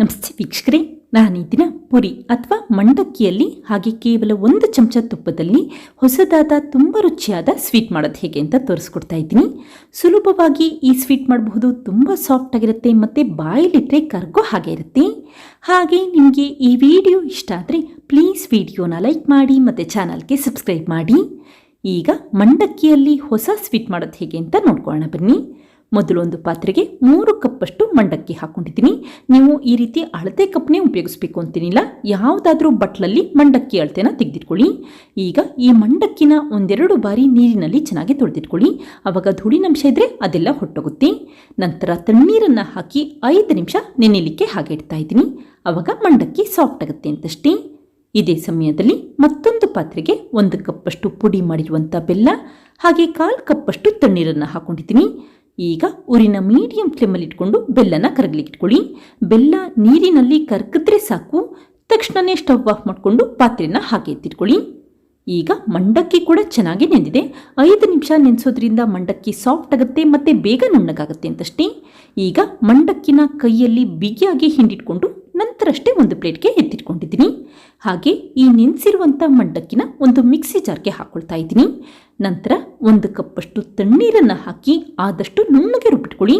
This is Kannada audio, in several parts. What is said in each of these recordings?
ನಮಸ್ತೆ ವೀಕ್ಷಕರೇ ನಾನು ಈ ಪುರಿ ಅಥವಾ ಮಂಡಕ್ಕಿಯಲ್ಲಿ ಹಾಗೆ ಕೇವಲ ಒಂದು ಚಮಚ ತುಪ್ಪದಲ್ಲಿ ಹೊಸದಾದ ತುಂಬ ರುಚಿಯಾದ ಸ್ವೀಟ್ ಮಾಡೋದು ಹೇಗೆ ಅಂತ ತೋರಿಸ್ಕೊಡ್ತಾ ಇದ್ದೀನಿ. ಸುಲಭವಾಗಿ ಈ ಸ್ವೀಟ್ ಮಾಡಬಹುದು, ತುಂಬ ಸಾಫ್ಟ್ ಆಗಿರುತ್ತೆ ಮತ್ತು ಬಾಯಲ್ಲಿಟ್ಟರೆ ಕರ್ಗೋ ಹಾಗೆ ಇರುತ್ತೆ. ಹಾಗೆ ನಿಮಗೆ ಈ ವಿಡಿಯೋ ಇಷ್ಟ ಆದರೆ ಪ್ಲೀಸ್ ವಿಡಿಯೋನ ಲೈಕ್ ಮಾಡಿ ಮತ್ತು ಚಾನಲ್ಗೆ ಸಬ್ಸ್ಕ್ರೈಬ್ ಮಾಡಿ. ಈಗ ಮಂಡಕ್ಕಿಯಲ್ಲಿ ಹೊಸ ಸ್ವೀಟ್ ಮಾಡೋದು ಹೇಗೆ ಅಂತ ನೋಡ್ಕೊಳ್ಳೋಣ ಬನ್ನಿ. ಮೊದಲು ಒಂದು ಪಾತ್ರೆಗೆ ಮೂರು ಕಪ್ಪಷ್ಟು ಮಂಡಕ್ಕಿ ಹಾಕೊಂಡಿದ್ದೀನಿ. ನೀವು ಈ ರೀತಿ ಅಳತೆ ಕಪ್ನೇ ಉಪಯೋಗಿಸ್ಬೇಕು ಅಂತೀನಿಲ್ಲ? ಯಾವುದಾದ್ರೂ ಬಟ್ಲಲ್ಲಿ ಮಂಡಕ್ಕಿ ಅಳತೆನ ತೆಗೆದಿಟ್ಕೊಳ್ಳಿ. ಈಗ ಈ ಮಂಡಕ್ಕಿನ ಒಂದೆರಡು ಬಾರಿ ನೀರಿನಲ್ಲಿ ಚೆನ್ನಾಗಿ ತೊಳೆದಿಟ್ಕೊಳ್ಳಿ. ಅವಾಗ ಧೂಳಿನಂಶ ಇದ್ದರೆ ಅದೆಲ್ಲ ಹೊಟ್ಟೋಗುತ್ತೆ ನಂತರ ತಣ್ಣೀರನ್ನು ಹಾಕಿ ಐದು ನಿಮಿಷ ನೆನೆಯಲಿಕ್ಕೆ ಹಾಗೆ ಇಡ್ತಾ ಇದ್ದೀನಿ. ಆವಾಗ ಮಂಡಕ್ಕಿ ಸಾಫ್ಟ್ ಆಗುತ್ತೆ ಅಂತಷ್ಟೇ. ಇದೇ ಸಮಯದಲ್ಲಿ ಮತ್ತೊಂದು ಪಾತ್ರೆಗೆ ಒಂದು ಕಪ್ಪಷ್ಟು ಪುಡಿ ಮಾಡಿರುವಂಥ ಬೆಲ್ಲ, ಹಾಗೆ ಕಾಲು ಕಪ್ಪಷ್ಟು ತಣ್ಣೀರನ್ನು ಹಾಕೊಂಡಿದ್ದೀನಿ. ಈಗ ಊರಿನ ಮೀಡಿಯಂ ಫ್ಲೇಮಲ್ಲಿ ಇಟ್ಕೊಂಡು ಬೆಲ್ಲನ ಕರಗಲಿಕ್ಕೆ ಇಟ್ಕೊಳ್ಳಿ. ಬೆಲ್ಲ ನೀರಿನಲ್ಲಿ ಕರಗಿದ್ರೆ ಸಾಕು. ತಕ್ಷಣನೇ ಸ್ಟವ್ ಆಫ್ ಮಾಡಿಕೊಂಡು ಪಾತ್ರೆನ ಹಾಗೆ ಎತ್ತಿಟ್ಕೊಳ್ಳಿ. ಈಗ ಮಂಡಕ್ಕಿ ಕೂಡ ಚೆನ್ನಾಗಿ ನೆಂದಿದೆ. ಐದು ನಿಮಿಷ ನೆನೆಸೋದ್ರಿಂದ ಮಂಡಕ್ಕಿ ಸಾಫ್ಟ್ ಆಗುತ್ತೆ ಮತ್ತು ಬೇಗ ನುಣ್ಣಗಾಗುತ್ತೆ ಅಂತಷ್ಟೇ. ಈಗ ಮಂಡಕ್ಕಿನ ಕೈಯಲ್ಲಿ ಬಿಗಿಯಾಗಿ ಹಿಂಡಿಟ್ಕೊಂಡು ನಂತರಷ್ಟೇ ಒಂದು ಪ್ಲೇಟ್ಗೆ ಎತ್ತಿಟ್ಕೊಂಡಿದ್ದೀನಿ. ಹಾಗೆ ಈ ನೆನೆಸಿರುವಂಥ ಮಂಡಕ್ಕಿನ ಒಂದು ಮಿಕ್ಸಿ ಜಾರ್ಗೆ ಹಾಕ್ಕೊಳ್ತಾ ಇದ್ದೀನಿ. ನಂತರ ಒಂದು ಕಪ್ಪಷ್ಟು ತಣ್ಣೀರನ್ನು ಹಾಕಿ ಆದಷ್ಟು ನುಣ್ಣಗೆ ರುಬ್ಬಿಟ್ಕೊಳ್ಳಿ.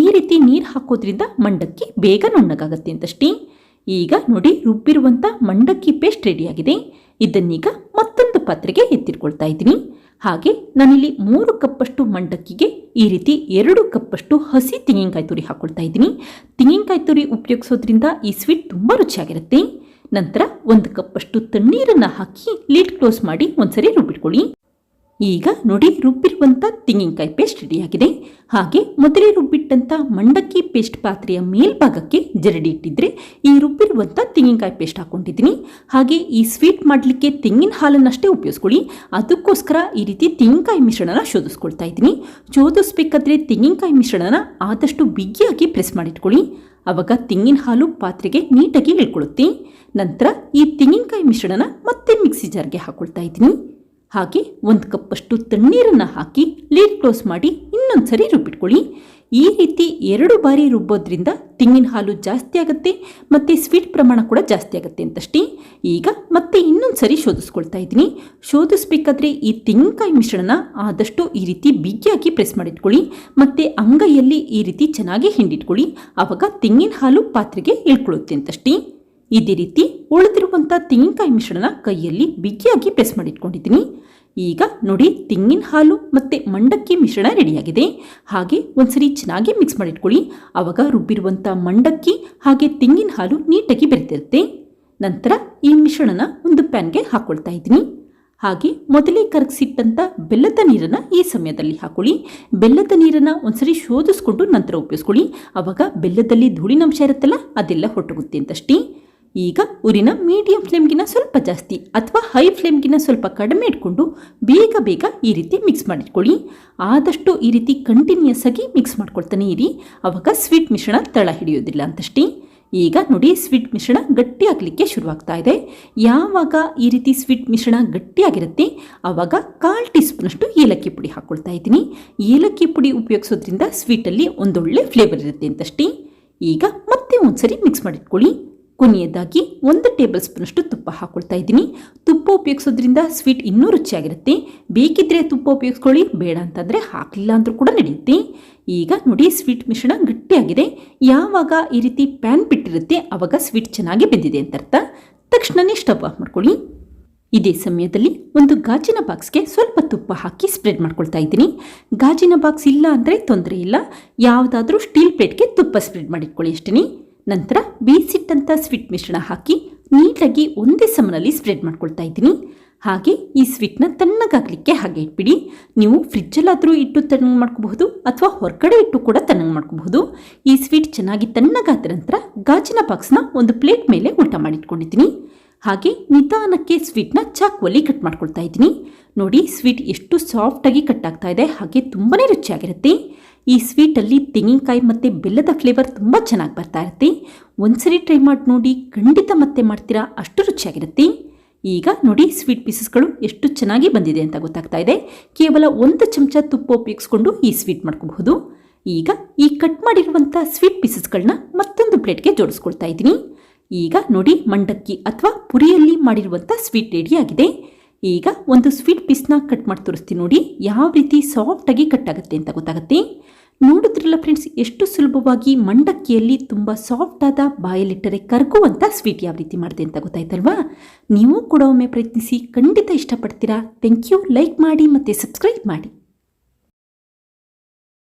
ಈ ರೀತಿ ನೀರು ಹಾಕೋದ್ರಿಂದ ಮಂಡಕ್ಕಿ ಬೇಗ ನುಣ್ಣಗಾಗತ್ತೆ ಅಂತಷ್ಟೇ. ಈಗ ನೋಡಿ ರುಬ್ಬಿರುವಂಥ ಮಂಡಕ್ಕಿ ಪೇಸ್ಟ್ ರೆಡಿಯಾಗಿದೆ ಇದನ್ನೀಗ ಮತ್ತೊಂದು ಪಾತ್ರೆಗೆ ಎತ್ತಿಟ್ಕೊಳ್ತಾ ಇದ್ದೀನಿ. ಹಾಗೆ ನಾನಿಲ್ಲಿ ಮೂರು ಕಪ್ಪಷ್ಟು ಮಂಡಕ್ಕಿಗೆ ಈ ರೀತಿ ಎರಡು ಕಪ್ಪಷ್ಟು ಹಸಿ ತೆಂಗಿನಕಾಯಿ ತುರಿ ಹಾಕೊಳ್ತಾ ಇದ್ದೀನಿ. ತೆಂಗಿನಕಾಯಿ ತುರಿ ಉಪಯೋಗಿಸೋದ್ರಿಂದ ಈ ಸ್ವೀಟ್ ತುಂಬ ರುಚಿಯಾಗಿರುತ್ತೆ. ನಂತರ ಒಂದು ಕಪ್ಪಷ್ಟು ತಣ್ಣೀರನ್ನು ಹಾಕಿ ಲೀಡ್ ಕ್ಲೋಸ್ ಮಾಡಿ ಒಂದ್ಸರಿ ರುಬ್ಬಿಟ್ಕೊಳ್ಳಿ. ಈಗ ನೋಡಿ ರುಬ್ಬಿರುವಂಥ ತೆಂಗಿನಕಾಯಿ ಪೇಸ್ಟ್ ರೆಡಿಯಾಗಿದೆ ಹಾಗೆ ಮೊದಲೇ ರುಬ್ಬಿಟ್ಟಂಥ ಮಂಡಕ್ಕಿ ಪೇಸ್ಟ್ ಪಾತ್ರೆಯ ಮೇಲ್ಭಾಗಕ್ಕೆ ಜರಡಿ ಇಟ್ಟಿದ್ರೆ ಈ ರುಬ್ಬಿರುವಂಥ ತೆಂಗಿನಕಾಯಿ ಪೇಸ್ಟ್ ಹಾಕ್ಕೊಂಡಿದ್ದೀನಿ ಹಾಗೆ ಈ ಸ್ವೀಟ್ ಮಾಡಲಿಕ್ಕೆ ತೆಂಗಿನ ಹಾಲನ್ನಷ್ಟೇ ಉಪಯೋಗಿಸ್ಕೊಳ್ಳಿ. ಅದಕ್ಕೋಸ್ಕರ ಈ ರೀತಿ ತೆಂಗಿನಕಾಯಿ ಮಿಶ್ರಣನ ಶೋಧಿಸ್ಕೊಳ್ತಾ ಇದ್ದೀನಿ. ಶೋಧಿಸ್ಬೇಕಾದ್ರೆ ತೆಂಗಿನಕಾಯಿ ಮಿಶ್ರಣನ ಆದಷ್ಟು ಬಿಗಿಯಾಗಿ ಪ್ರೆಸ್ ಮಾಡಿಟ್ಕೊಳ್ಳಿ. ಆವಾಗ ತೆಂಗಿನ ಹಾಲು ಪಾತ್ರೆಗೆ ನೀಟಾಗಿ ಇಳ್ಕೊಳ್ಳುತ್ತೆ. ನಂತರ ಈ ತೆಂಗಿನಕಾಯಿ ಮಿಶ್ರಣನ ಮತ್ತೆ ಮಿಕ್ಸಿ ಜಾರ್ಗೆ ಹಾಕ್ಕೊಳ್ತಾ ಇದ್ದೀನಿ. ಹಾಗೆ ಒಂದು ಕಪ್ಪಷ್ಟು ತಣ್ಣೀರನ್ನು ಹಾಕಿ ಲೀಡ್ ಕ್ಲೋಸ್ ಮಾಡಿ ಇನ್ನೊಂದು ಸರಿ ರುಬ್ಬಿಟ್ಕೊಳ್ಳಿ. ಈ ರೀತಿ ಎರಡು ಬಾರಿ ರುಬ್ಬೋದ್ರಿಂದ ತೆಂಗಿನ ಹಾಲು ಜಾಸ್ತಿ ಆಗುತ್ತೆ ಮತ್ತು ಸ್ವೀಟ್ ಪ್ರಮಾಣ ಕೂಡ ಜಾಸ್ತಿ ಆಗುತ್ತೆ ಅಂತಷ್ಟೇ. ಈಗ ಮತ್ತೆ ಇನ್ನೊಂದು ಸರಿ ಶೋಧಿಸ್ಕೊಳ್ತಾ ಇದ್ದೀನಿ. ಶೋಧಿಸ್ಬೇಕಾದ್ರೆ ಈ ತೆಂಗಿನಕಾಯಿ ಮಿಶ್ರಣ ಆದಷ್ಟು ಈ ರೀತಿ ಬಿಗಿಯಾಗಿ ಪ್ರೆಸ್ ಮಾಡಿಟ್ಕೊಳ್ಳಿ. ಮತ್ತು ಅಂಗೈಯಲ್ಲಿ ಈ ರೀತಿ ಚೆನ್ನಾಗಿ ಹಿಂಡಿಟ್ಕೊಳ್ಳಿ. ಆವಾಗ ತೆಂಗಿನ ಹಾಲು ಪಾತ್ರೆಗೆ ಇಳ್ಕೊಳ್ಳುತ್ತೆ ಅಂತಷ್ಟೇ. ಇದೇ ರೀತಿ ಉಳಿದಿರುವಂಥ ತೆಂಗಿನಕಾಯಿ ಮಿಶ್ರಣ ಕೈಯಲ್ಲಿ ಬಿಗಿಯಾಗಿ ಪ್ರೆಸ್ ಮಾಡಿಟ್ಕೊಂಡಿದ್ದೀನಿ. ಈಗ ನೋಡಿ ತೆಂಗಿನ ಹಾಲು ಮತ್ತು ಮಂಡಕ್ಕಿ ಮಿಶ್ರಣ ರೆಡಿಯಾಗಿದೆ. ಹಾಗೆ ಒಂದ್ಸರಿ ಚೆನ್ನಾಗಿ ಮಿಕ್ಸ್ ಮಾಡಿಟ್ಕೊಳ್ಳಿ. ಆವಾಗ ರುಬ್ಬಿರುವಂಥ ಮಂಡಕ್ಕಿ ಹಾಗೆ ತೆಂಗಿನ ಹಾಲು ನೀಟಾಗಿ ಬೆರೆತಿರುತ್ತೆ. ನಂತರ ಈ ಮಿಶ್ರಣನ ಒಂದು ಪ್ಯಾನ್ಗೆ ಹಾಕ್ಕೊಳ್ತಾ ಇದ್ದೀನಿ. ಹಾಗೆ ಮೊದಲೇ ಕರಗಿಸಿಟ್ಟಂಥ ಬೆಲ್ಲದ ನೀರನ್ನು ಈ ಸಮಯದಲ್ಲಿ ಹಾಕೊಳ್ಳಿ. ಬೆಲ್ಲದ ನೀರನ್ನು ಒಂದ್ಸರಿ ಶೋಧಿಸ್ಕೊಂಡು ನಂತರ ಉಪಯೋಗಿಸ್ಕೊಳ್ಳಿ. ಆವಾಗ ಬೆಲ್ಲದಲ್ಲಿ ಧೂಳಿನಂಶ ಇರುತ್ತಲ್ಲ ಅದೆಲ್ಲ ಹೊಟ್ಟೋಗುತ್ತೆ ಅಂತಷ್ಟೇ. ಈಗ ಊರಿನ ಮೀಡಿಯಂ ಫ್ಲೇಮ್ಗಿನ ಸ್ವಲ್ಪ ಜಾಸ್ತಿ ಅಥವಾ ಹೈ ಫ್ಲೇಮ್ಗಿನ ಸ್ವಲ್ಪ ಕಡಿಮೆ ಇಟ್ಕೊಂಡು ಬೇಗ ಬೇಗ ಈ ರೀತಿ ಮಿಕ್ಸ್ ಮಾಡಿಟ್ಕೊಳ್ಳಿ. ಆದಷ್ಟು ಈ ರೀತಿ ಕಂಟಿನ್ಯೂಸ್ ಆಗಿ ಮಿಕ್ಸ್ ಮಾಡ್ಕೊಳ್ತಾನೆ ಇರಿ. ಅವಾಗ ಸ್ವೀಟ್ ಮಿಶ್ರಣ ತಳ ಹಿಡಿಯೋದಿಲ್ಲ ಅಂತಷ್ಟೇ. ಈಗ ನೋಡಿ ಸ್ವೀಟ್ ಮಿಶ್ರಣ ಗಟ್ಟಿ ಆಗಲಿಕ್ಕೆ ಶುರುವಾಗ್ತಾ ಇದೆ. ಯಾವಾಗ ಈ ರೀತಿ ಸ್ವೀಟ್ ಮಿಶ್ರಣ ಗಟ್ಟಿಯಾಗಿರುತ್ತೆ ಆವಾಗ ಕಾಲು ಟೀ ಸ್ಪೂನಷ್ಟು ಏಲಕ್ಕಿ ಪುಡಿ ಹಾಕ್ಕೊಳ್ತಾ ಇದ್ದೀನಿ. ಏಲಕ್ಕಿ ಪುಡಿ ಉಪಯೋಗಿಸೋದ್ರಿಂದ ಸ್ವೀಟಲ್ಲಿ ಒಂದೊಳ್ಳೆ ಫ್ಲೇವರ್ ಇರುತ್ತೆ ಅಂತಷ್ಟೇ. ಈಗ ಮತ್ತೆ ಒಂದ್ಸರಿ ಮಿಕ್ಸ್ ಮಾಡಿಟ್ಕೊಳ್ಳಿ. ಕೊನೆಯದಾಗಿ ಒಂದು ಟೇಬಲ್ ಸ್ಪೂನಷ್ಟು ತುಪ್ಪ ಹಾಕ್ಕೊಳ್ತಾ ಇದ್ದೀನಿ. ತುಪ್ಪ ಉಪಯೋಗಿಸೋದ್ರಿಂದ ಸ್ವೀಟ್ ಇನ್ನೂ ರುಚಿಯಾಗಿರುತ್ತೆ. ಬೇಕಿದ್ರೆ ತುಪ್ಪ ಉಪಯೋಗಿಸ್ಕೊಳ್ಳಿ, ಬೇಡ ಅಂತಂದರೆ ಹಾಕಲಿಲ್ಲ ಅಂದರೂ ಕೂಡ ನಡೆಯುತ್ತೆ. ಈಗ ನೋಡಿ, ಸ್ವೀಟ್ ಮಿಶ್ರಣ ಗಟ್ಟಿಯಾಗಿದೆ. ಯಾವಾಗ ಈ ರೀತಿ ಪ್ಯಾನ್ ಬಿಟ್ಟಿರುತ್ತೆ ಆವಾಗ ಸ್ವೀಟ್ ಚೆನ್ನಾಗಿ ಬೆಂದಿದೆ ಅಂತ ಅರ್ಥ. ತಕ್ಷಣವೇ ಸ್ಟವ್ ಆಫ್ ಮಾಡ್ಕೊಳ್ಳಿ. ಇದೇ ಸಮಯದಲ್ಲಿ ಒಂದು ಗಾಜಿನ ಬಾಕ್ಸ್ಗೆ ಸ್ವಲ್ಪ ತುಪ್ಪ ಹಾಕಿ ಸ್ಪ್ರೆಡ್ ಮಾಡ್ಕೊಳ್ತಾ ಇದ್ದೀನಿ. ಗಾಜಿನ ಬಾಕ್ಸ್ ಇಲ್ಲ ಅಂದರೆ ತೊಂದರೆ ಇಲ್ಲ. ಯಾವುದಾದ್ರೂ ಸ್ಟೀಲ್ ಪ್ಲೇಟ್ಗೆ ತುಪ್ಪ ಸ್ಪ್ರೆಡ್ ಮಾಡಿಟ್ಕೊಳ್ಳಿ ಅಷ್ಟೇ ನಂತರ ಬೇಯಿಸಿಟ್ಟಂಥ ಸ್ವೀಟ್ ಮಿಶ್ರಣ ಹಾಕಿ ನೀಟಾಗಿ ಒಂದೇ ಸಮನಲ್ಲಿ ಸ್ಪ್ರೆಡ್ ಮಾಡ್ಕೊಳ್ತಾ ಇದ್ದೀನಿ. ಹಾಗೆ ಈ ಸ್ವೀಟ್ನ ತಣ್ಣಗಾಗಲಿಕ್ಕೆ ಹಾಗೆ ಇಟ್ಬಿಡಿ. ನೀವು ಫ್ರಿಜ್ಜಲ್ಲಾದರೂ ಇಟ್ಟು ತಣ್ಣಗೆ ಮಾಡ್ಕೋಬಹುದು ಅಥವಾ ಹೊರಗಡೆ ಇಟ್ಟು ಕೂಡ ತಣ್ಣಗೆ ಮಾಡ್ಕೋಬಹುದು. ಈ ಸ್ವೀಟ್ ಚೆನ್ನಾಗಿ ತಣ್ಣಗಾದ ನಂತರ ಗಾಜಿನ ಬಾಕ್ಸ್ನ ಒಂದು ಪ್ಲೇಟ್ ಮೇಲೆ ಊಟ ಮಾಡಿಟ್ಕೊಂಡಿದ್ದೀನಿ. ಹಾಗೆ ನಿಧಾನಕ್ಕೆ ಸ್ವೀಟ್ನ ಚಾಕುವಲ್ಲಿ ಕಟ್ ಮಾಡ್ಕೊಳ್ತಾ ಇದ್ದೀನಿ. ನೋಡಿ ಸ್ವೀಟ್ ಎಷ್ಟು ಸಾಫ್ಟಾಗಿ ಕಟ್ ಆಗ್ತಾ ಇದೆ. ಹಾಗೆ ತುಂಬಾ ರುಚಿಯಾಗಿರುತ್ತೆ. ಈ ಸ್ವೀಟಲ್ಲಿ ತೆಂಗಿನಕಾಯಿ ಮತ್ತು ಬೆಲ್ಲದ ಫ್ಲೇವರ್ ತುಂಬ ಚೆನ್ನಾಗಿ ಬರ್ತಾ ಇರುತ್ತೆ. ಒಂದ್ಸರಿ ಟ್ರೈ ಮಾಡಿ ನೋಡಿ, ಖಂಡಿತ ಮತ್ತೆ ಮಾಡ್ತೀರಾ? ಅಷ್ಟು ರುಚಿಯಾಗಿರುತ್ತೆ. ಈಗ ನೋಡಿ ಸ್ವೀಟ್ ಪೀಸಸ್ಗಳು ಎಷ್ಟು ಚೆನ್ನಾಗಿ ಬಂದಿದೆ ಅಂತ ಗೊತ್ತಾಗ್ತಾ ಇದೆ. ಕೇವಲ ಒಂದು ಚಮಚ ತುಪ್ಪ ಉಪಯೋಗಿಸ್ಕೊಂಡು ಈ ಸ್ವೀಟ್ ಮಾಡ್ಕೋಬಹುದು. ಈಗ ಈ ಕಟ್ ಮಾಡಿರುವಂಥ ಸ್ವೀಟ್ ಪೀಸಸ್ಗಳನ್ನ ಮತ್ತೊಂದು ಪ್ಲೇಟ್ಗೆ ಜೋಡಿಸ್ಕೊಳ್ತಾ ಇದ್ದೀನಿ. ಈಗ ನೋಡಿ, ಮಂಡಕ್ಕಿ ಅಥವಾ ಪುರಿಯಲ್ಲಿ ಮಾಡಿರುವಂಥ ಸ್ವೀಟ್ ರೆಡಿ ಆಗಿದೆ. ಈಗ ಒಂದು ಸ್ವೀಟ್ ಪೀಸ್ನ ಕಟ್ ಮಾಡಿ ತೋರಿಸ್ತೀನಿ ನೋಡಿ. ಯಾವ ರೀತಿ ಸಾಫ್ಟಾಗಿ ಕಟ್ ಆಗುತ್ತೆ ಅಂತ ಗೊತ್ತಾಗುತ್ತೆ. ನೋಡಿದ್ರಲ್ಲ ಫ್ರೆಂಡ್ಸ್ ಎಷ್ಟು ಸುಲಭವಾಗಿ ಮಂಡಕ್ಕಿಯಲ್ಲಿ ತುಂಬ ಸಾಫ್ಟಾದ ಬಾಯಲ್ಲಿಟ್ಟರೆ ಕರಗುವಂಥ ಸ್ವೀಟ್ ಯಾವ ರೀತಿ ಮಾಡಿದೆ ಅಂತ ಗೊತ್ತಾಯ್ತಲ್ವಾ? ನೀವು ಕೂಡ ಒಮ್ಮೆ ಪ್ರಯತ್ನಿಸಿ, ಖಂಡಿತ ಇಷ್ಟಪಡ್ತೀರಾ? ಥ್ಯಾಂಕ್ ಯು ಲೈಕ್ ಮಾಡಿ ಮತ್ತು ಸಬ್ಸ್ಕ್ರೈಬ್ ಮಾಡಿ.